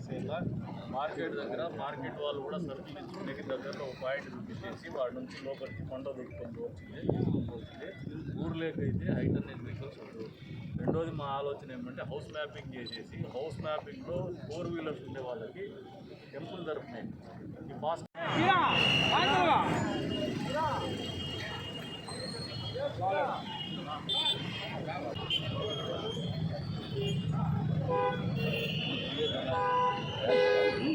చేసేలా మార్కెట్ దగ్గర మార్కెట్ వాళ్ళు కూడా సరుకులు ఇచ్చుకునే దగ్గరలో ఒక పాయింట్ చూపించేసి వాడి నుంచి లోపలికి కొండ దొరుకుతుంది వచ్చింది ఊర్లోకైతే హైటర్నెట్ వెహికల్స్ ఉండవు రెండోది మా ఆలోచన ఏమంటే హౌస్ మ్యాపింగ్ చేసేసి హౌస్ మ్యాపింగ్లో ఫోర్ వీలర్స్ ఉండే వాళ్ళకి టెంపుల్ దొరుకుతాయి ఈ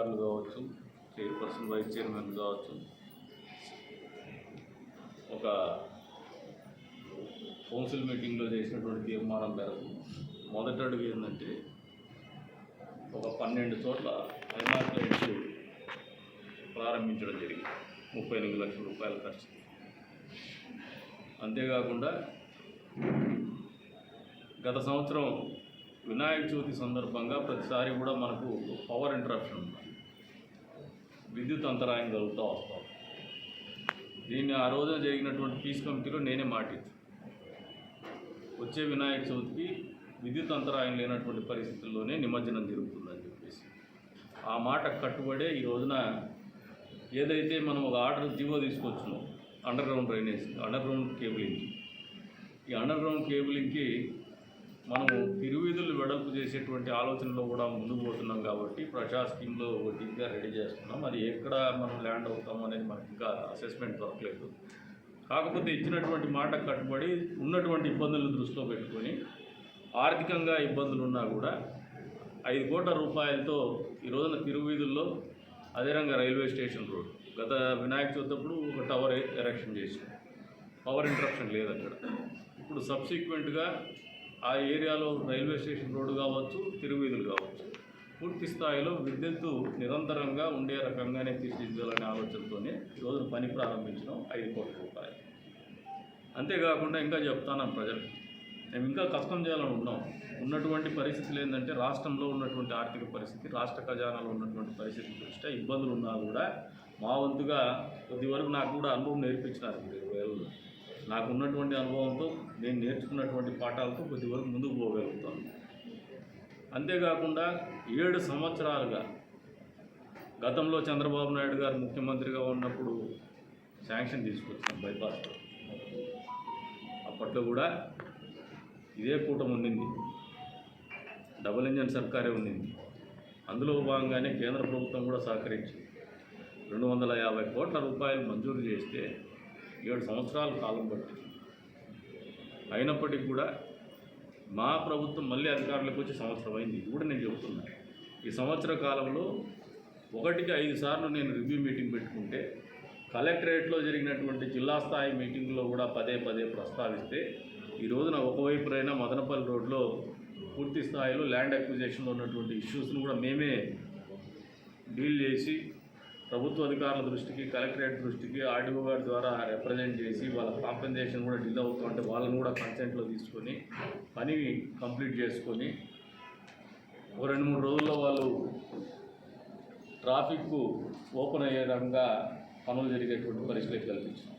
అధికారులు కావచ్చు చైర్పర్సన్ వైస్ చైర్మన్ కావచ్చు ఒక కౌన్సిల్ మీటింగ్లో చేసినటువంటి తీర్మానం మేరకు మొదటి అడుగు ఏంటంటే ఒక పన్నెండు చోట్ల హైమార్క్ లైట్స్ ప్రారంభించడం జరిగింది. ముప్పై ఎనిమిది లక్షల రూపాయల ఖర్చు. అంతేకాకుండా గత సంవత్సరం వినాయక చవితి సందర్భంగా ప్రతిసారి కూడా మనకు పవర్ ఇంటరప్షన్ ఉంది విద్యుత్ అంతరాయం కలుగుతూ వస్తాం. దీన్ని ఆ రోజున జరిగినటువంటి పీస్ కమిటీలో నేనే మాటిచ్చు. వచ్చే వినాయక చవితికి విద్యుత్ అంతరాయం లేనటువంటి పరిస్థితుల్లోనే నిమజ్జనం జరుగుతుందని చెప్పేసి. ఆ మాట కట్టుబడే ఈ రోజున ఏదైతే మనం ఒక ఆర్డర్ జీవో తీసుకొచ్చినాం under ground drainage under ground cabling ఈ అండర్ గ్రౌండ్ కేబులింగ్కి మనము తిరువీధులు వెడల్పు చేసేటువంటి ఆలోచనలో కూడా ముందుకు పోతున్నాం కాబట్టి ప్రజా స్కీమ్లో డీప్గా రెడీ చేస్తున్నాం. అది ఎక్కడ మనం ల్యాండ్ అవుతాం అనేది మనకి ఇంకా అసెస్మెంట్ దొరకలేదు. కాకపోతే ఇచ్చినటువంటి మాట కట్టుబడి ఉన్నటువంటి ఇబ్బందులను దృష్టిలో పెట్టుకొని ఆర్థికంగా ఇబ్బందులు ఉన్నా కూడా ఐదు కోట్ల రూపాయలతో ఈ రోజున తిరువీధుల్లో అదేవిధంగా రైల్వే స్టేషన్ రోడ్ గత వినాయక చవితి అప్పుడు ఒక టవర్ ఎరక్షన్ చేసాం పవర్ ఇంటరప్షన్ లేదు అక్కడ. ఇప్పుడు సబ్సిక్వెంట్గా ఆ ఏరియాలో రైల్వే స్టేషన్ రోడ్డు కావచ్చు తిరువీధులు కావచ్చు పూర్తి స్థాయిలో విద్యుత్తు నిరంతరంగా ఉండే రకంగానే తీర్చిదిద్దాలనే ఆలోచనతోనే ఈరోజు పని ప్రారంభించడం ఐదు కోట్ల రూపాయలు. అంతేకాకుండా ఇంకా చెప్తాను ప్రజలకు మేము ఇంకా కష్టం చేయాలని ఉన్నాం. ఉన్నటువంటి పరిస్థితులు ఏంటంటే రాష్ట్రంలో ఉన్నటువంటి ఆర్థిక పరిస్థితి రాష్ట్ర ఖజానాలో ఉన్నటువంటి పరిస్థితి దృష్ట్యా ఇబ్బందులు ఉన్నా కూడా మా వంతుగా కొద్ది వరకు నాకు కూడా అనుభవం నేర్పించినారు ఇరవై నాకున్నటువంటి నాకు ఉన్నటువంటి అనుభవంతో నేను నేర్చుకున్నటువంటి పాఠాలతో కొద్దివరకు ముందుకు పోగలుగుతాను. అంతేకాకుండా ఏడు సంవత్సరాలుగా గతంలో చంద్రబాబు నాయుడు గారు ముఖ్యమంత్రిగా ఉన్నప్పుడు శాంక్షన్ తీసుకొచ్చాం బైపాస్ అప్పట్లో కూడా ఇదే కూటమి ఉండింది. డబుల్ ఇంజన్ సర్కారే ఉండింది. అందులో భాగంగానే కేంద్ర ప్రభుత్వం కూడా సహకరించి రెండు వందల యాభై కోట్ల రూపాయలు మంజూరు చేస్తే ఏడు సంవత్సరాల కాలం పట్టింది అయినప్పటికీ కూడా మా ప్రభుత్వం మళ్ళీ అధికారులకు వచ్చి సంవత్సరం అయింది. ఇది కూడా నేను చెబుతున్నా. ఈ సంవత్సర కాలంలో ఒకటికి ఐదు సార్లు నేను రివ్యూ మీటింగ్ పెట్టుకుంటే కలెక్టరేట్లో జరిగినటువంటి జిల్లా స్థాయి మీటింగ్లో కూడా పదే పదే ప్రస్తావిస్తే ఈ రోజున ఒకవైపునైనా మదనపల్లి రోడ్లో పూర్తి స్థాయిలో ల్యాండ్ అక్విజేషన్లో ఉన్నటువంటి ఇష్యూస్ను కూడా మేమే డీల్ చేసి ప్రభుత్వ అధికారుల దృష్టికి కలెక్టరేట్ దృష్టికి ఆర్డీఓ గారి ద్వారా రిప్రజెంట్ చేసి వాళ్ళ కాంపెన్సేషన్ కూడా డిలే అవుతుంటే వాళ్ళని కూడా కన్సెంట్లో తీసుకొని పని కంప్లీట్ చేసుకొని ఒక రెండు మూడు రోజుల్లో వాళ్ళు ట్రాఫిక్ ఓపెన్ అయ్యే రకంగా పనులు జరిగేటువంటి పరిస్థితి కల్పించాం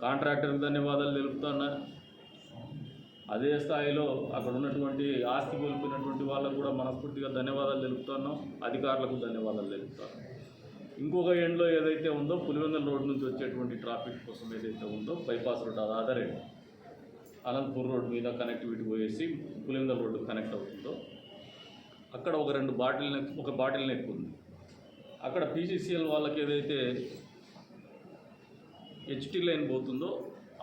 కాంట్రాక్టర్కి ధన్యవాదాలు తెలుపుతున్నా అదే స్థాయిలో అక్కడ ఉన్నటువంటి ఆస్తి కోల్పోయినటువంటి వాళ్ళకు కూడా మనస్ఫూర్తిగా ధన్యవాదాలు తెలుపుతున్నాం అధికారులకు ధన్యవాదాలు తెలుపుతాను ఇంకొక ఎండ్లో ఏదైతే ఉందో పులివెందుల రోడ్ నుంచి వచ్చేటువంటి ట్రాఫిక్ కోసం ఏదైతే ఉందో బైపాస్ రోడ్ అది అదర్ ఎండ్ అనంతపూర్ రోడ్ మీద కనెక్టివిటీ పోయేసి పులివెందుల రోడ్డు కనెక్ట్ అవుతుందో అక్కడ ఒక రెండు బాటిల్ నెక్ ఒక బాటిల్ నెక్ ఉంది. అక్కడ పీసీసీఎల్ వాళ్ళకి ఏదైతే హెచ్టీ లైన్ పోతుందో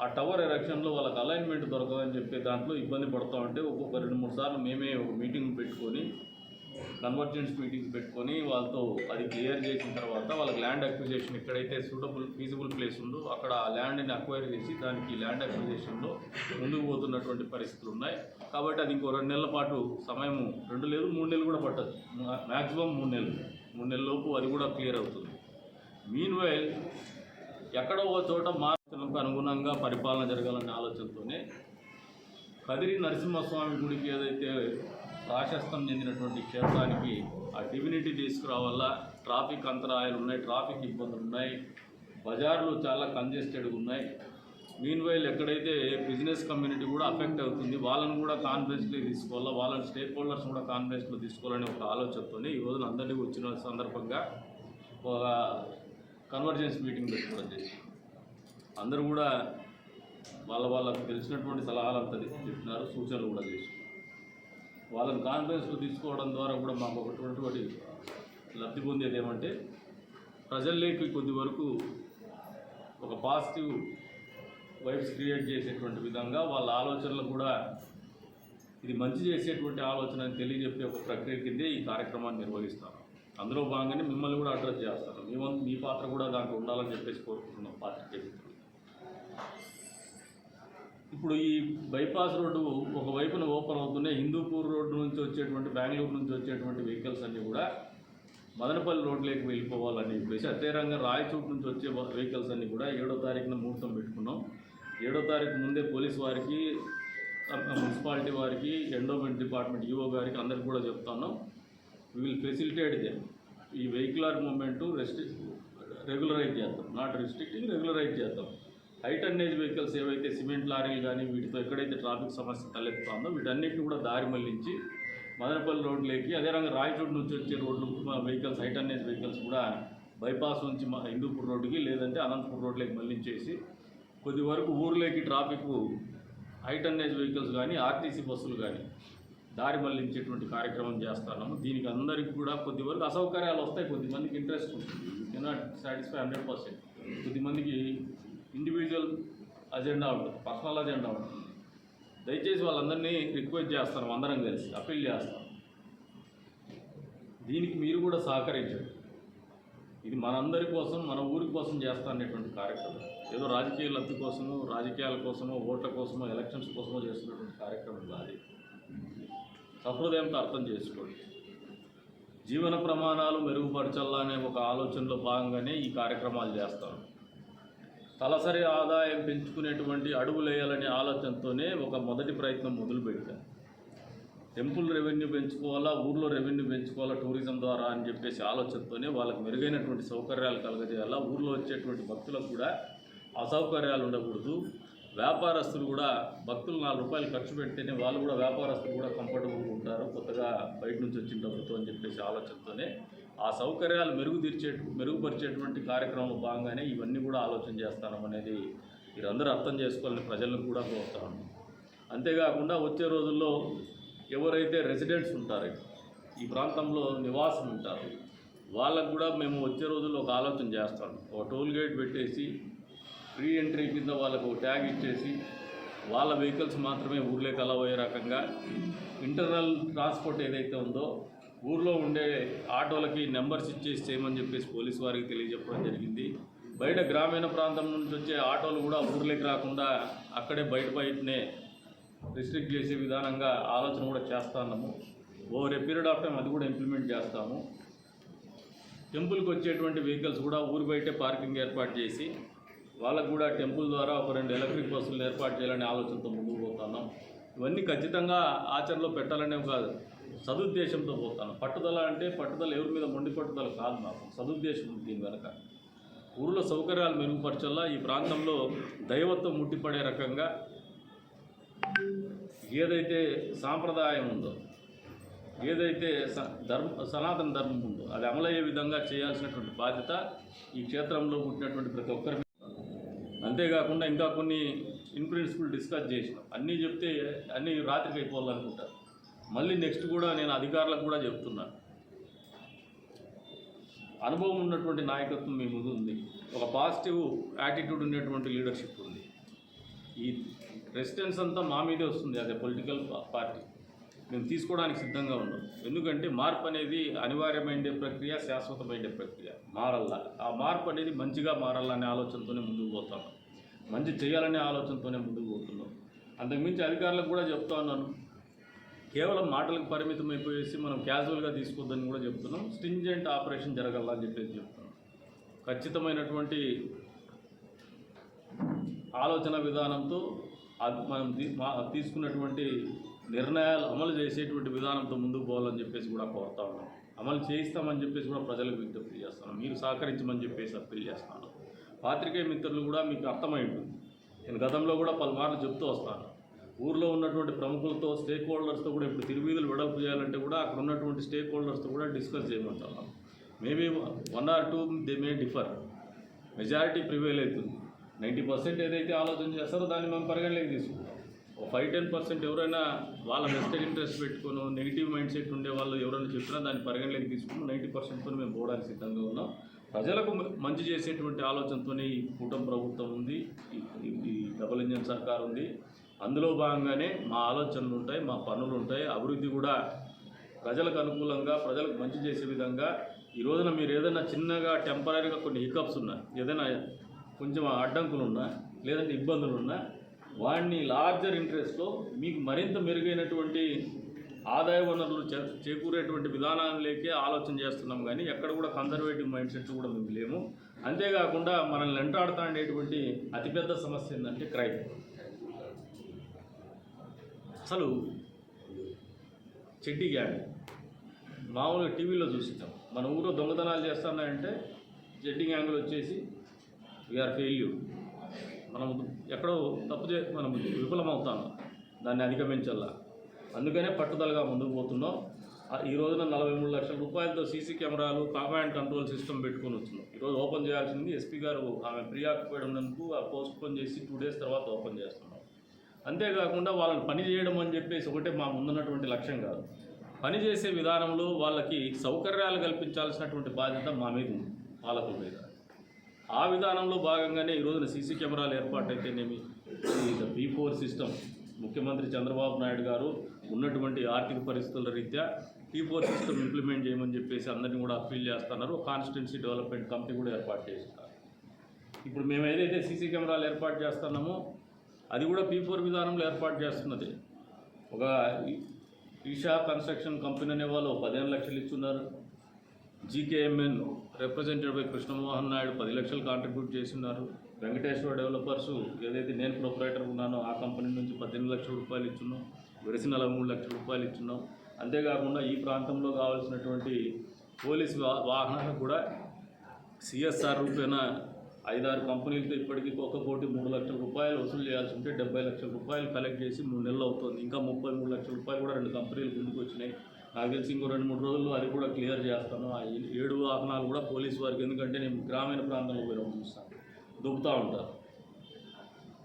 ఆ టవర్ ఎరక్షన్లో వాళ్ళకి అలైన్మెంట్ దొరకదని చెప్పి దాంట్లో ఇబ్బంది పడుతూ ఉంటే ఒక్కొక్క రెండు మూడు సార్లు మేమే ఒక మీటింగ్ పెట్టుకొని కన్వర్జెన్స్ మీటింగ్స్ పెట్టుకొని వాళ్ళతో అది క్లియర్ చేసిన తర్వాత వాళ్ళకి ల్యాండ్ అక్విజేషన్ ఎక్కడైతే సూటబుల్ ఫీజిబుల్ ప్లేస్ ఉందో అక్కడ ఆ ల్యాండ్ని అక్వైర్ చేసి దానికి ల్యాండ్ అక్విజేషన్లో ముందుకు పోతున్నటువంటి పరిస్థితులు ఉన్నాయి. కాబట్టి అది ఇంకో రెండు నెలల పాటు సమయము రెండు లేదు మూడు నెలలు కూడా పట్టదు. మ్యాక్సిమం మూడు నెలలు. మూడు నెలల లోపు అది కూడా క్లియర్ అవుతుంది. మీన్ వైల్ ఎక్కడో ఒక చోట మార్పులకు అనుగుణంగా పరిపాలన జరగాలనే ఆలోచనతోనే కదిరి నరసింహస్వామి గుడికి ఏదైతే ప్రాశస్తం చెందినటువంటి క్షేత్రానికి ఆ డివినిటీ తీసుకురావల్ల ట్రాఫిక్ అంతరాయాలు ఉన్నాయి ట్రాఫిక్ ఇబ్బందులు ఉన్నాయి బజార్లు చాలా కంజెస్టెడ్గా ఉన్నాయి. మీన్ వైల్ ఎక్కడైతే బిజినెస్ కమ్యూనిటీ కూడా అఫెక్ట్ అవుతుంది వాళ్ళని కూడా కాన్ఫరెన్స్లో తీసుకోవాలా వాళ్ళని స్టేక్ హోల్డర్స్ కూడా కాన్ఫరెన్స్లో తీసుకోవాలనే ఒక ఆలోచనతోనే ఈ రోజున అందరినీ వచ్చిన సందర్భంగా ఒక కన్వర్జెన్స్ మీటింగ్ పెట్టుకోవడం జరిగింది. అందరూ కూడా వాళ్ళ వాళ్ళకు తెలిసినటువంటి సలహాలు అంతా చెప్తున్నారు సూచనలు కూడా చేసి వాళ్ళని కాన్ఫరెన్స్లో తీసుకోవడం ద్వారా కూడా మాకు ఒకటువంటి లబ్ధి పొందేది ఏమంటే ప్రజల్లోకి కొద్ది వరకు ఒక పాజిటివ్ వైబ్స్ క్రియేట్ చేసేటువంటి విధంగా వాళ్ళ ఆలోచనలు కూడా ఇది మంచి చేసేటువంటి ఆలోచన అని తెలియజెప్పే ఒక ప్రక్రియ కిందే ఈ కార్యక్రమాన్ని నిర్వహిస్తాను. అందులో భాగంగానే మిమ్మల్ని కూడా అడ్రస్ చేస్తాను. మీ మీ పాత్ర కూడా దాంట్లో ఉండాలని చెప్పేసి కోరుకుంటున్నాం పాత్ర ఇప్పుడు ఈ బైపాస్ రోడ్డు ఒక వైపున ఓపెన్ అవుతున్నాయి. హిందూపూర్ రోడ్డు నుంచి వచ్చేటువంటి బెంగళూరు నుంచి వచ్చేటువంటి వెహికల్స్ అన్నీ కూడా మదనపల్లి రోడ్లోకి వెళ్ళిపోవాలని చెప్పేసి అదేరంగా రాయచూట్ నుంచి వచ్చే వెహికల్స్ అన్నీ కూడా ఏడో తారీఖున ముహూర్తం పెట్టుకున్నాం. ఏడో తారీఖు ముందే పోలీస్ వారికి మున్సిపాలిటీ వారికి ఎండోమెంట్ డిపార్ట్మెంట్ ఈఓ గారికి అందరికి కూడా చెప్తున్నాం వీ విల్ ఫెసిలిటేట్ దే ఈ వెహికులర్ మూమెంటు రెస్ట్రి రెగ్యులరైజ్ చేద్దాం. నాట్ రిస్ట్రిక్టింగ్ రెగ్యులరైజ్ చేద్దాం. హై టన్నేజ్ వెహికల్స్ ఏవైతే సిమెంట్ లారీలు కానీ వీటితో ఎక్కడైతే ట్రాఫిక్ సమస్య తలెత్తుతుందో వీటన్నిటిని కూడా దారి మళ్ళించి మదనపల్లి రోడ్లోకి అదే రాయచోటు నుంచి వచ్చే రోడ్లు వెహికల్స్ హై టన్నేజ్ వెహికల్స్ కూడా బైపాస్ నుంచి మా హిందూపూర్ రోడ్డుకి లేదంటే అనంతపూర్ రోడ్లోకి మళ్ళించేసి కొద్ది వరకు ఊర్లోకి ట్రాఫిక్ హై టన్నేజ్ వెహికల్స్ కానీ ఆర్టీసీ బస్సులు కానీ దారి మళ్ళించేటువంటి కార్యక్రమం చేస్తున్నాము దీనికి అందరికీ కూడా కొద్ది వరకు అసౌకర్యాలు వస్తాయి కొద్దిమందికి ఇంట్రెస్ట్ ఉంటుంది. కెనాట్ సాటిస్ఫై హండ్రెడ్ పర్సెంట్ కొద్దిమందికి ఇండివిజువల్ అజెండా ఉంటుంది పర్సనల్ అజెండా ఉంటుంది. దయచేసి వాళ్ళందరినీ రిక్వెస్ట్ చేస్తాను అందరం కలిసి అప్పీల్ చేస్తాం. దీనికి మీరు కూడా సహకరించండి. ఇది మనందరి కోసం మన ఊరి కోసం చేస్తా అనేటువంటి కార్యక్రమం. ఏదో రాజకీయ లబ్ధి కోసమో రాజకీయాల కోసమో ఓట్ల కోసమో ఎలక్షన్స్ కోసమో చేస్తున్నటువంటి కార్యక్రమం కాదు సహృదయంతో అర్థం చేసుకోండి. జీవన ప్రమాణాలు మెరుగుపరచాలా అనే ఒక ఆలోచనలో భాగంగానే ఈ కార్యక్రమాలు చేస్తాను. తలసరి ఆదాయం పెంచుకునేటువంటి అడుగులేయాలనే ఆలోచనతోనే ఒక మొదటి ప్రయత్నం మొదలుపెట్టాను టెంపుల్ రెవెన్యూ పెంచుకోవాలా ఊర్లో రెవెన్యూ పెంచుకోవాలా టూరిజం ద్వారా అని చెప్పేసి ఆలోచనతోనే వాళ్ళకి మెరుగైనటువంటి సౌకర్యాలు కలగజేయాలా ఊర్లో వచ్చేటువంటి భక్తులకు కూడా అసౌకర్యాలు ఉండకూడదు. వ్యాపారస్తులు కూడా భక్తులు నాలుగు రూపాయలు ఖర్చు పెడితేనే వాళ్ళు కూడా వ్యాపారస్తులు కూడా కంఫర్టబుల్గా ఉంటారు కొత్తగా బయట నుంచి వచ్చిన డబ్బుతో అని చెప్పేసి ఆలోచనతోనే ఆ సౌకర్యాలు మెరుగుతీర్చే మెరుగుపరిచేటువంటి కార్యక్రమంలో భాగంగానే ఇవన్నీ కూడా ఆలోచన చేస్తాను అనేది మీరందరూ అర్థం చేసుకోవాలని ప్రజలను కూడా కోరుతాను. అంతేకాకుండా వచ్చే రోజుల్లో ఎవరైతే రెసిడెంట్స్ ఉంటారో ఈ ప్రాంతంలో నివాసం ఉంటారు వాళ్ళకు కూడా మేము వచ్చే రోజుల్లో ఒక ఆలోచన చేస్తాం. ఒక టోల్ గేట్ పెట్టేసి ఫ్రీ ఎంట్రీ కింద వాళ్ళకు ట్యాగ్ ఇచ్చేసి వాళ్ళ వెహికల్స్ మాత్రమే ఊర్లోకి అలవ్ రకంగా ఇంటర్నల్ ట్రాన్స్పోర్ట్ ఏదైతే ఉందో ఊర్లో ఉండే ఆటోలకి నెంబర్స్ ఇచ్చేసి చేయమని చెప్పేసి పోలీస్ వారికి తెలియజెప్పడం జరిగింది. బయట గ్రామీణ ప్రాంతం నుంచి వచ్చే ఆటోలు కూడా ఊర్లోకి రాకుండా అక్కడే బయట బయటనే రిస్ట్రిక్ట్ చేసే విధానంగా ఆలోచన కూడా చేస్తున్నాము over a period of time అది కూడా ఇంప్లిమెంట్ చేస్తాము. టెంపుల్కి వచ్చేటువంటి వెహికల్స్ కూడా ఊరు బయటే పార్కింగ్ ఏర్పాటు చేసి వాళ్ళకు కూడా టెంపుల్ ద్వారా ఒక రెండు ఎలక్ట్రిక్ బస్సులు ఏర్పాటు చేయాలనే ఆలోచనతో ముందుకు పోతున్నాం ఇవన్నీ ఖచ్చితంగా ఆచరణలో పెట్టాలనే ఒక సదుద్దేశంతో పోతాను. పట్టుదల అంటే పట్టుదల ఎవరి మీద మొండి పట్టుదల కాదు నాకు సదుద్దేశం ఉంది దీని వెనక. ఊరిలో సౌకర్యాలు మెరుగుపరచల్లా ఈ ప్రాంతంలో దైవత్వం ముట్టిపడే రకంగా ఏదైతే సాంప్రదాయం ఉందో ఏదైతే స ధర్మ సనాతన ధర్మం ఉందో అది అమలయ్యే విధంగా చేయాల్సినటువంటి బాధ్యత ఈ క్షేత్రంలో పుట్టినటువంటి ప్రతి ఒక్కరి అంతేకాకుండా ఇంకా కొన్ని ఇన్ ప్రిన్సిపల్ డిస్కస్ చేసినాం. అన్నీ చెప్తే అన్నీ రాత్రికి అయిపోవాలనుకుంటారు. మళ్ళీ నెక్స్ట్ కూడా నేను అధికారులకు కూడా చెప్తున్నాను అనుభవం ఉన్నటువంటి నాయకత్వం మీ ముందు ఉంది. ఒక పాజిటివ్ యాటిట్యూడ్ ఉన్నటువంటి లీడర్షిప్ ఉంది. ఈ రెసిడెన్స్ అంతా మా మీదే వస్తుంది. అదే పొలిటికల్ పార్టీ మేము తీసుకోవడానికి సిద్ధంగా ఉన్నాం. ఎందుకంటే మార్పు అనేది అనివార్యమైన ప్రక్రియ శాశ్వతమైన ప్రక్రియ. మారల్లా. ఆ మార్పు అనేది మంచిగా మారాలనే ఆలోచనతోనే ముందుకు పోతాం మంచి చేయాలనే ఆలోచనతోనే ముందుకు పోతున్నాం. అంతకుమించి అధికారులకు కూడా చెప్తా ఉన్నాను. కేవలం మాటలకు పరిమితం అయిపోయేసి మనం క్యాజువల్గా తీసుకోవద్దని కూడా చెప్తున్నాం. స్టింజెంట్ ఆపరేషన్ జరగాలని చెప్పేసి చెప్తున్నాం. ఖచ్చితమైనటువంటి ఆలోచన విధానంతో అది మనం తీసుకున్నటువంటి నిర్ణయాలు అమలు చేసేటువంటి విధానంతో ముందుకు పోవాలని చెప్పేసి కూడా కోరుతా ఉన్నాం. అమలు చేయిస్తామని చెప్పేసి కూడా ప్రజలకు విజ్ఞప్తి చేస్తున్నాం. మీరు సహకరించమని చెప్పేసి అప్పీల్ చేస్తున్నాను పాత్రికేయ మిత్రులు కూడా మీకు అర్థమై ఉంటుంది. నేను గతంలో కూడా పలుమార్లు చెప్తూ వస్తాను. ఊర్లో ఉన్నటువంటి ప్రముఖులతో స్టేక్ హోల్డర్స్తో కూడా ఇప్పుడు తిరువీధులు వెడల్పు చేయాలంటే కూడా అక్కడ ఉన్నటువంటి స్టేక్ హోల్డర్స్తో కూడా discuss చేయమంటున్నాం maybe one or two they may differ majority prevail అవుతుంది. నైంటీ పర్సెంట్ ఏదైతే ఆలోచన చేస్తారో దాన్ని మేము పరిగణలోకి తీసుకుంటాం. ఒక ఫైవ్ టెన్ పర్సెంట్ ఎవరైనా వాళ్ళ వెస్టెడ్ ఇంట్రెస్ట్ పెట్టుకుని నెగిటివ్ మైండ్ సెట్ ఉండే వాళ్ళు ఎవరైనా చెప్పినా దాన్ని పరిగణలోకి తీసుకుని నైంటీ పర్సెంట్తో మేము పోవడానికి సిద్ధంగా ఉన్నాం. ప్రజలకు మంచి చేసేటువంటి ఆలోచనతోనే ఈ కూటమి ప్రభుత్వం ఉంది ఈ- ఈ- ఈ డబుల్ ఇంజన్ సర్కార్ ఉంది. అందులో భాగంగానే మా ఆలోచనలు ఉంటాయి మా పనులు ఉంటాయి. అభివృద్ధి కూడా ప్రజలకు అనుకూలంగా ప్రజలకు మంచి చేసే విధంగా. ఈ రోజున మీరు ఏదైనా చిన్నగా టెంపరీగా కొన్ని హికప్స్ ఉన్నా ఏదైనా కొంచెం అడ్డంకులు ఉన్నా లేదంటే ఇబ్బందులు ఉన్నా వాడిని లార్జర్ ఇంట్రెస్ట్లో మీకు మరింత మెరుగైనటువంటి ఆదాయ వనరులు చే చేకూరేటువంటి విధానాలకే ఆలోచన చేస్తున్నాం కానీ ఎక్కడ కూడా కన్జర్వేటివ్ మైండ్ సెట్ కూడా మేము లేము. అంతేకాకుండా మనల్ని వెంటాడుతా అనేటువంటి అతిపెద్ద సమస్య ఏంటంటే క్రైమ్ అసలు చెడ్డి గ్యాంగ్ మామూలుగా టీవీలో చూస్తాం మన ఊరిలో దొంగతనాలు చేస్తున్నాయంటే చెడ్డి గ్యాంగులు వచ్చేసి వీఆర్ ఫెయిల్యూర్ మనం ఎక్కడో తప్పు చే మనం విఫలమవుతాం. దాన్ని అధిగమించాలా అందుకనే పట్టుదలగా ముందుకు పోతున్నాం. ఆ, ఈ రోజున నలభై మూడు లక్షల రూపాయలతో సీసీ కెమెరాలు కామాండ్ కంట్రోల్ సిస్టమ్ పెట్టుకొని వచ్చినాం. ఈరోజు ఓపెన్ చేయాల్సింది ఎస్పీ గారు ఆమె ప్రియాక్యుపైడ్ ఉన్నందుకు ఆ పోస్ట్ పోన్ చేసి టూ డేస్ తర్వాత ఓపెన్ చేస్తున్నాం. అంతేకాకుండా వాళ్ళని పని చేయడం అని చెప్పేసి ఒకటే మా ముందున్నటువంటి లక్ష్యం కాదు. పని చేసే విధానంలో వాళ్ళకి సౌకర్యాలు కల్పించాల్సినటువంటి బాధ్యత మా మీద ఉంది పాలకుల మీద. ఆ విధానంలో భాగంగానే ఈ రోజున సీసీ కెమెరాలు ఏర్పాటైతేనేమి బీ ఫోర్ సిస్టమ్ ముఖ్యమంత్రి చంద్రబాబు నాయుడు గారు ఉన్నటువంటి ఆర్థిక పరిస్థితుల రీత్యా పీ ఫోర్ సిస్టమ్ ఇంప్లిమెంట్ చేయమని చెప్పేసి అందరినీ కూడా అప్పీల్ చేస్తున్నారు. కాన్స్టిట్యున్సీ డెవలప్మెంట్ కమిటీ కూడా ఏర్పాటు చేస్తున్నారు. ఇప్పుడు మేము ఏదైతే సీసీ కెమెరాలు ఏర్పాటు చేస్తున్నామో అది కూడా పీ ఫోర్ విధానంలో ఏర్పాటు చేస్తున్నది. ఒక ఈషా కన్స్ట్రక్షన్ కంపెనీ అనే వాళ్ళు పదిహేను లక్షలు ఇచ్చున్నారు. GKMN represented by Krishnamohan Naidu పది లక్షలు కాంట్రిబ్యూట్ చేస్తున్నారు వెంకటేశ్వర డెవలపర్స్ ఏదైతే నేను ప్రొపరేటర్ ఉన్నానో ఆ కంపెనీ నుంచి పద్దెనిమిది లక్షల రూపాయలు ఇచ్చున్నాం. వెరసి నలభై మూడు లక్షల రూపాయలు ఇచ్చున్నాం. అంతేకాకుండా ఈ ప్రాంతంలో కావాల్సినటువంటి పోలీస్ వా- వాహనాలకు కూడా సిఎస్ఆర్ రూపేణ ఐదారు కంపెనీలతో ఇప్పటికీ ఒక కోటి మూడు లక్షల రూపాయలు వసూలు చేయాల్సి ఉంటే డెబ్బై లక్షల రూపాయలు కలెక్ట్ చేసి మూడు నెలలు అవుతుంది. ఇంకా ముప్పై మూడు లక్షల రూపాయలు కూడా రెండు కంపెనీలు ముందుకు వచ్చినాయి. నాకు తెలిసి ఇంకో రెండు మూడు రోజుల్లో అది కూడా క్లియర్ చేస్తాను. ఆ ఏడు వాహనాలు కూడా పోలీసు వారికి ఎందుకంటే నేను గ్రామీణ ప్రాంతంలో పోయినప్పుడు చూస్తాను దుబ్బుతూ ఉంటారు.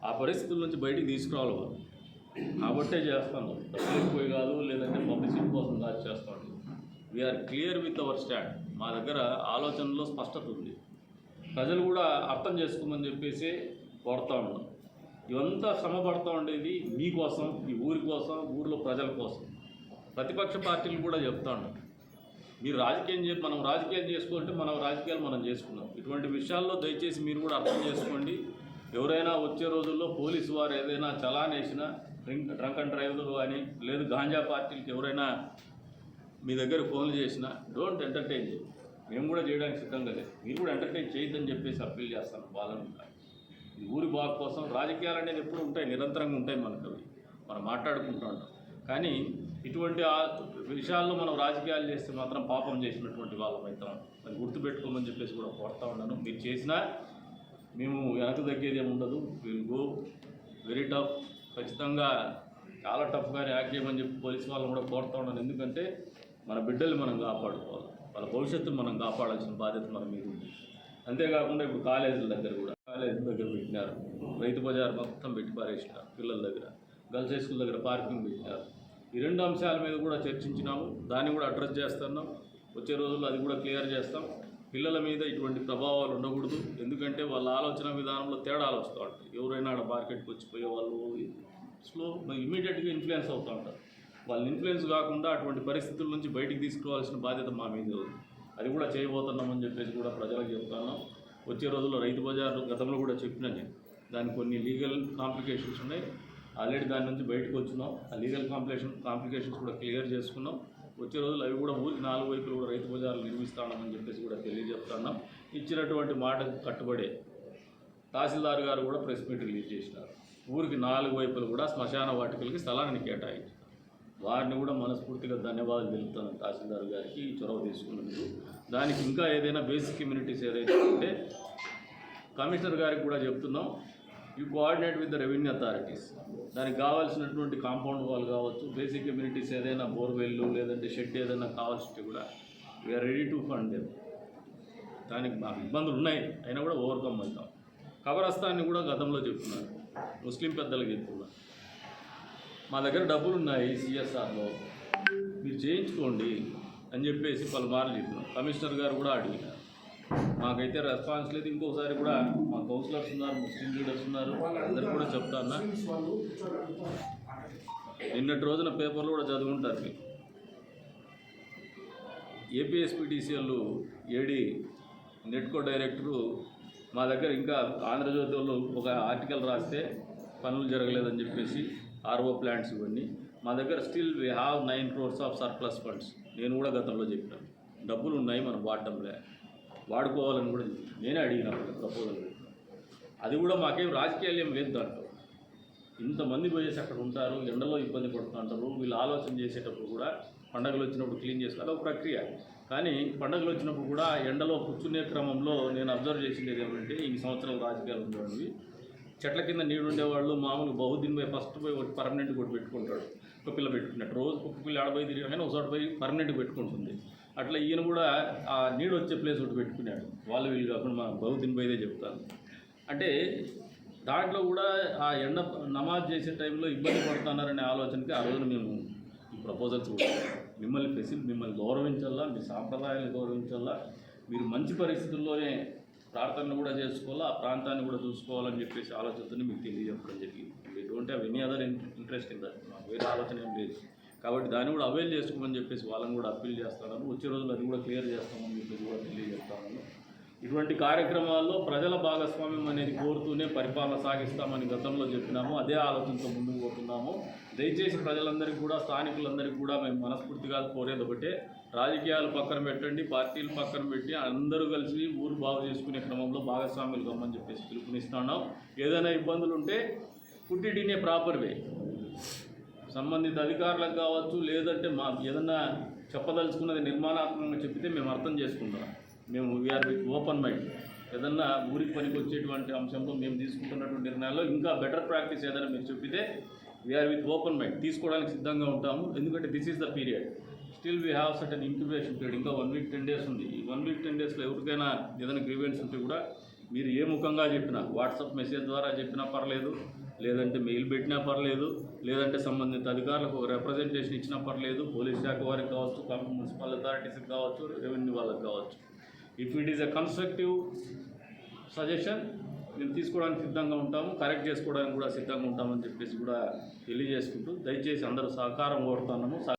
ఆ పరిస్థితుల నుంచి బయటికి తీసుకురావాలి వాళ్ళు. కాబట్టే చేస్తాను. డబ్బులు పోయి కాదు లేదంటే పబ్లిసిటీ కోసం కాదు చేస్తాను. We are clear with our stand మా దగ్గర ఆలోచనలో స్పష్టత ఉంది. ప్రజలు కూడా అర్థం చేసుకోమని చెప్పేసి కొడతా ఉన్నాం. ఇవంతా శ్రమ పడుతూ ఉండేది మీకోసం ఈ ఊరి కోసం ఊర్లో ప్రజల కోసం. ప్రతిపక్ష పార్టీలు కూడా చెప్తా మీరు రాజకీయం చే మనం రాజకీయం చేసుకుంటే మనం రాజకీయాలు మనం చేసుకున్నాం ఇటువంటి విషయాల్లో దయచేసి మీరు కూడా అర్థం చేసుకోండి. ఎవరైనా వచ్చే రోజుల్లో పోలీసు వారు ఏదైనా చలాన్ వేసినా డ్రింక్ డ్రంక్ అండ్ డ్రైవ్లు కానీ లేదు గాంజా పార్టీలకి ఎవరైనా మీ దగ్గర ఫోన్లు చేసినా డోంట్ ఎంటర్టైన్ చేయండి మేము కూడా చేయడానికి సిద్ధంగా లేదు. మీరు కూడా ఎంటర్టైన్ చేయొద్దని చెప్పేసి అప్పీల్ చేస్తాను వాళ్ళని కూడా. ఊరి బాగు కోసం రాజకీయాలు అనేది ఎప్పుడు ఉంటాయి నిరంతరంగా ఉంటాయి మనకు అవి. మనం మాట్లాడుకుంటూ ఉంటాం. కానీ ఇటువంటి విషయాల్లో మనం రాజకీయాలు చేస్తే మాత్రం పాపం చేసినటువంటి వాళ్ళమైతాం అది గుర్తుపెట్టుకోమని చెప్పేసి కూడా కోరుతా ఉన్నాను. మీరు చేసినా మేము వెనక తగ్గేది ఏమి ఉండదు. విల్ గో వెరీ టఫ్ ఖచ్చితంగా చాలా టఫ్గా యాక్ట్ చేయమని చెప్పి పోలీసు వాళ్ళని కూడా కోరుతా ఉన్నాను. ఎందుకంటే మన బిడ్డల్ని మనం కాపాడుకోవాలి. వాళ్ళ భవిష్యత్తును మనం కాపాడాల్సిన బాధ్యత మన మీద ఉంది. అంతేకాకుండా ఇప్పుడు కాలేజీల దగ్గర కూడా కాలేజీల దగ్గర పెట్టినారు. రైతు బజార్ మొత్తం పెట్టి పారేసినారు పిల్లల దగ్గర. గర్ల్స్ హై స్కూల్ దగ్గర పార్కింగ్ పెట్టినారు. ఈ రెండు అంశాల మీద కూడా చర్చించినాము. దాన్ని కూడా అడ్రస్ చేస్తున్నాం. వచ్చే రోజుల్లో అది కూడా క్లియర్ చేస్తాం. పిల్లల మీద ఇటువంటి ప్రభావాలు ఉండకూడదు. ఎందుకంటే వాళ్ళ ఆలోచన విధానంలో తేడాలు వస్తూ ఉంటాయి. ఎవరైనా ఆడ మార్కెట్కి వచ్చిపోయే వాళ్ళు స్లో ఇమీడియట్గా ఇన్ఫ్లుయెన్స్ అవుతూ ఉంటారు. వాళ్ళని ఇన్ఫ్లుయెన్స్ కాకుండా అటువంటి పరిస్థితుల నుంచి బయటికి తీసుకురావాల్సిన బాధ్యత మా మీద ఉంది. అది కూడా చేయబోతున్నామని చెప్పేసి కూడా ప్రజలకు చెప్తాను. వచ్చే రోజుల్లో రైతు బజార్ గతంలో కూడా చెప్పినా నేను. దానికి కొన్ని లీగల్ కాంప్లికేషన్స్ ఉన్నాయి. ఆల్రెడీ దాని నుంచి బయటకు వచ్చినాం. ఆ లీగల్ కాంప్లికేషన్ కాంప్లికేషన్స్ కూడా క్లియర్ చేసుకున్నాం. వచ్చే రోజులు అవి కూడా ఊరికి నాలుగు వైపులు కూడా రైతు బజార్లు నిర్మిస్తామని చెప్పేసి కూడా తెలియజెప్తున్నాం ఇచ్చినటువంటి మాటకు కట్టుబడే తహసీల్దార్ గారు కూడా ప్రెస్ మీట్ రిలీజ్ చేసినారు. ఊరికి నాలుగు వైపులు కూడా శ్మశాన వాటికలకి స్థలాన్ని కేటాయించారు వారిని కూడా మనస్ఫూర్తిగా ధన్యవాదాలు తెలుపుతాను తహసీల్దార్ గారికి చొరవ తీసుకున్నందుకు. దానికి ఇంకా ఏదైనా బేసిక్ కమ్యూనిటీస్ ఏదైతే ఉంటే కమిషనర్ గారికి కూడా చెప్తున్నాం. You coordinate with the revenue authorities దానికి కావాల్సినటువంటి కాంపౌండ్ వాల్ కావచ్చు బేసిక్ కమ్యూనిటీస్ ఏదైనా బోర్వెల్లు లేదంటే షెడ్ ఏదైనా కావాల్సింది కూడా we are ready to fund them దానికి మాకు ఇబ్బందులు ఉన్నాయి. అయినా కూడా ఓవర్కమ్ అవుతాం. కబరస్థాన్ని కూడా గతంలో చెప్తున్నారు. ముస్లిం పెద్దలకు చెప్తున్నారు మా దగ్గర డబ్బులు ఉన్నాయి సిఎస్ఆర్లో మీరు చేయించుకోండి అని చెప్పేసి పలుమార్లు చెప్పినాం కమిషనర్ గారు కూడా అడిగినారు మాకైతే రెస్పాన్స్ లేదు. ఇంకోసారి కూడా మా కౌన్సిలర్స్ ఉన్నారు ముస్లిం లీడర్స్ ఉన్నారు అందరు కూడా చెప్తాను నిన్నటి రోజున పేపర్లు కూడా చదువుకుంటారు మీరు. ఏపీఎస్పీటీసీఎల్ ఏడి నెట్కో డైరెక్టరు మా దగ్గర ఇంకా ఆంధ్రజ్యోతి వాళ్ళు ఒక ఆర్టికల్ రాస్తే పనులు జరగలేదని చెప్పేసి ఆర్ఓ ప్లాంట్స్ ఇవన్నీ. మా దగ్గర still we have nine crores of surplus funds నేను కూడా గతంలో చెప్పాను. డబ్బులు ఉన్నాయి మనం వాడటంలే వాడుకోవాలని కూడా నేనే అడిగిన ప్రపోజల్ అది కూడా మాకేం రాజకీయాలు ఏం లేదు దాంట్లో. ఇంతమంది పోయేసి అక్కడ ఉంటారు ఎండలో ఇబ్బంది పడుతుంటారు వీళ్ళు ఆలోచన చేసేటప్పుడు కూడా పండగలు వచ్చినప్పుడు క్లీన్ చేస్తారు అదొక ప్రక్రియ. కానీ పండగలు వచ్చినప్పుడు కూడా ఎండలో కూర్చునే క్రమంలో నేను అబ్జర్వ్ చేసింది ఏమంటే ఈ సంవత్సరం రాజకీయాలు ఉండేవి. చెట్ల కింద నీడు ఉండేవాళ్ళు మామూలు బహుదిన్ పోయి ఫస్ట్ పోయి ఒకటి పర్మనెంట్ కొట్టి పెట్టుకుంటాడు. ఒక పిల్ల పెట్టుకున్నట్టు. రోజు ఒక పిల్ల ఆడపోయి తిరిగిన కానీ ఒకసారి పోయి పర్మనెంట్ పెట్టుకుంటుంది. అట్లా ఈయన కూడా ఆ నీడు వచ్చే ప్లేస్ ఒకటి పెట్టుకున్నాడు. వాళ్ళు వీళ్ళు కాకుండా మా బహుదిన్ పోయేదే చెప్తాను అంటే దాంట్లో కూడా ఆ ఎండ నమాజ్ చేసే టైంలో ఇబ్బంది పడుతున్నారనే ఆలోచనకి ఆ రోజున మేము ఈ ప్రపోజల్స్ మిమ్మల్ని ఫెసి మిమ్మల్ని గౌరవించాలా మీ సాంప్రదాయాలను గౌరవించాలా మీరు మంచి పరిస్థితుల్లోనే ప్రార్థనలు కూడా చేసుకోవాలా ఆ ప్రాంతాన్ని కూడా చూసుకోవాలని చెప్పేసి ఆలోచనతో మీకు తెలియజెప్పడం జరిగింది. We don't have any other interest in that వేరే ఆలోచన ఏం లేదు. కాబట్టి దాన్ని కూడా అవైల్ చేసుకోమని చెప్పేసి వాళ్ళని కూడా అప్పీల్ చేస్తాను వచ్చే రోజులు అది కూడా క్లియర్ చేస్తామని చెప్పేసి కూడా తెలియజేస్తాను ఇటువంటి కార్యక్రమాల్లో ప్రజల భాగస్వామ్యం అనేది కోరుతూనే పరిపాలన సాగిస్తామని గతంలో చెప్పినాము. అదే ఆలోచనతో ముందుకు పోతున్నాము. దయచేసి ప్రజలందరికీ కూడా స్థానికులందరికీ కూడా మేము మనస్ఫూర్తిగా కోరేది ఒకటే. రాజకీయాలు పక్కన పెట్టండి పార్టీలు పక్కన పెట్టి అందరూ కలిసి ఊరు బాగు చేసుకునే క్రమంలో భాగస్వాములు కమ్మని చెప్పేసి పిలుపునిస్తున్నాం. ఏదైనా ఇబ్బందులు ఉంటే పుట్టిడినే ప్రాపర్ వే. సంబంధిత అధికారులకు కావచ్చు లేదంటే మా ఏదన్నా చెప్పదలుచుకున్నది నిర్మాణాత్మకంగా చెప్తే మేము అర్థం చేసుకుంటాం. మేము వీఆర్ విత్ ఓపెన్ మైండ్ ఏదన్నా ఊరికి పనికి వచ్చేటువంటి అంశంలో మేము తీసుకుంటున్నటువంటి నిర్ణయాల్లో ఇంకా బెటర్ ప్రాక్టీస్ ఏదైనా మీరు చెప్పితే వీఆర్ విత్ ఓపెన్ మైండ్ తీసుకోవడానికి సిద్ధంగా ఉంటాము. ఎందుకంటే this is the period still we have certain incubation period ఇంకా వన్ వీక్ టెన్ డేస్ ఉంది. ఈ వన్ వీక్ టెన్ డేస్లో ఎవరికైనా ఏదైనా గ్రీవెన్స్ ఉంటే కూడా మీరు ఏ ముఖంగా చెప్పినా వాట్సాప్ మెసేజ్ ద్వారా చెప్పినా పర్లేదు. లేదంటే మెయిల్ పెట్టినా పర్లేదు లేదంటే సంబంధిత అధికారులకు ఒక రిప్రజెంటేషన్ ఇచ్చినా పర్లేదు పోలీస్ శాఖ వారికి కావచ్చు మున్సిపల్ అథారిటీస్కి కావచ్చు రెవెన్యూ వాళ్ళకి కావచ్చు. If it is a constructive suggestion మేము తీసుకోవడానికి సిద్ధంగా ఉంటాము కరెక్ట్ చేసుకోవడానికి కూడా సిద్ధంగా ఉంటామని చెప్పేసి కూడా తెలియజేసుకుంటూ దయచేసి అందరూ సహకారం కోరుతున్నాము.